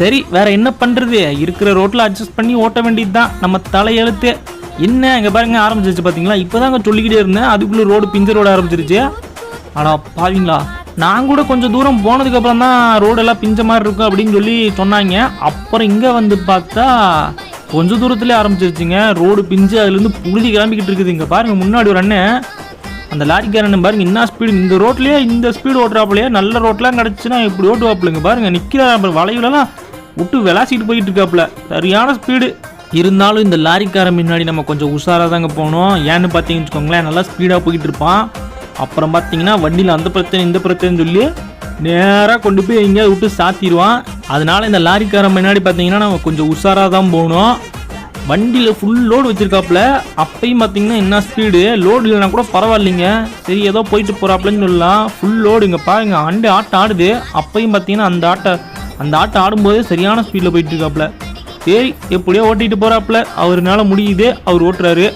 சரி வேற என்ன பண்றது? இருக்கிற ரோட்ல அட்ஜஸ்ட் பண்ணி ஓட்ட வேண்டியது தான் நம்ம தலையெழுத்து என்ன இங்க பாருங்க ஆரம்பிச்சிருச்சு பாத்தீங்களா? இப்போதாங்க சொல்லிக்கிட்டே இருந்தேன். அதுக்குள்ள ரோடு பிஞ்ச ரோடு ஆரம்பிச்சிருச்சு. ஆனா பாவீங்களா? நான் கூட கொஞ்சம் தூரம் போனதுக்கு அப்புறம் தான் ரோடெல்லாம் பிஞ்ச மாதிரி இருக்கும் அப்படின்னு சொல்லி சொன்னாங்க. அப்புறம் இங்க வந்து பார்த்தா கொஞ்ச தூரத்துல ஆரம்பிச்சிருச்சுங்க. ரோடு பிஞ்சு அதுல இருந்து புழுதி கிளம்பிக்கிட்டு இருக்குது. இங்க பாருங்க முன்னாடி ஒரு அண்ணன் அந்த லாரிக்காரன் பாருங்க என்ன ஸ்பீடு இந்த ரோட்லயே இந்த ஸ்பீடு ஓட்டுறாப்புலையே நல்ல ரோட்லாம் கிடச்சுன்னா இப்படி ஓட்டுவாப்புலங்க? பாருங்க நிற்கிற வளைவுலலாம் விட்டு விளாசிட்டு போயிட்டு இருக்காப்புல சரியான ஸ்பீடு இருந்தாலும் இந்த லாரிக்காரன் முன்னாடி நம்ம கொஞ்சம் உஷாராக தாங்க போகணும். ஏன்னு பார்த்தீங்கன்னு வச்சுக்கோங்களேன் நல்லா ஸ்பீடாக போயிட்டு இருப்பான் அப்புறம் பார்த்தீங்கன்னா வண்டியில் அந்த பிரச்சனை இந்த பிரச்சனைன்னு சொல்லி நேராக கொண்டு போய் எங்கேயாவது விட்டு சாத்திடுவான். அதனால இந்த லாரிக்காரன் முன்னாடி பார்த்தீங்கன்னா நம்ம கொஞ்சம் உஷாராக தான் போகணும். வண்டியில் ஃபுல் லோடு வச்சிருக்காப்புல. அப்பயும் பார்த்தீங்கன்னா என்ன ஸ்பீடு லோடு இல்லைனா கூட பரவாயில்லைங்க. சரி ஏதோ போயிட்டு போகிறாப்புலன்னு சொல்லலாம். ஃபுல் லோடு இங்கே பாருங்க அண்டு ஆட்டம் ஆடுது. அப்பையும் பார்த்தீங்கன்னா அந்த ஆட்டை அந்த ஆட்டம் ஆடும்போதே சரியான ஸ்பீடில் போயிட்டு இருக்காப்புல. சரி எப்படியோ ஓட்டிகிட்டு போகிறாப்புல அவருனால முடியுது. அவர் ஓட்டுறாரு.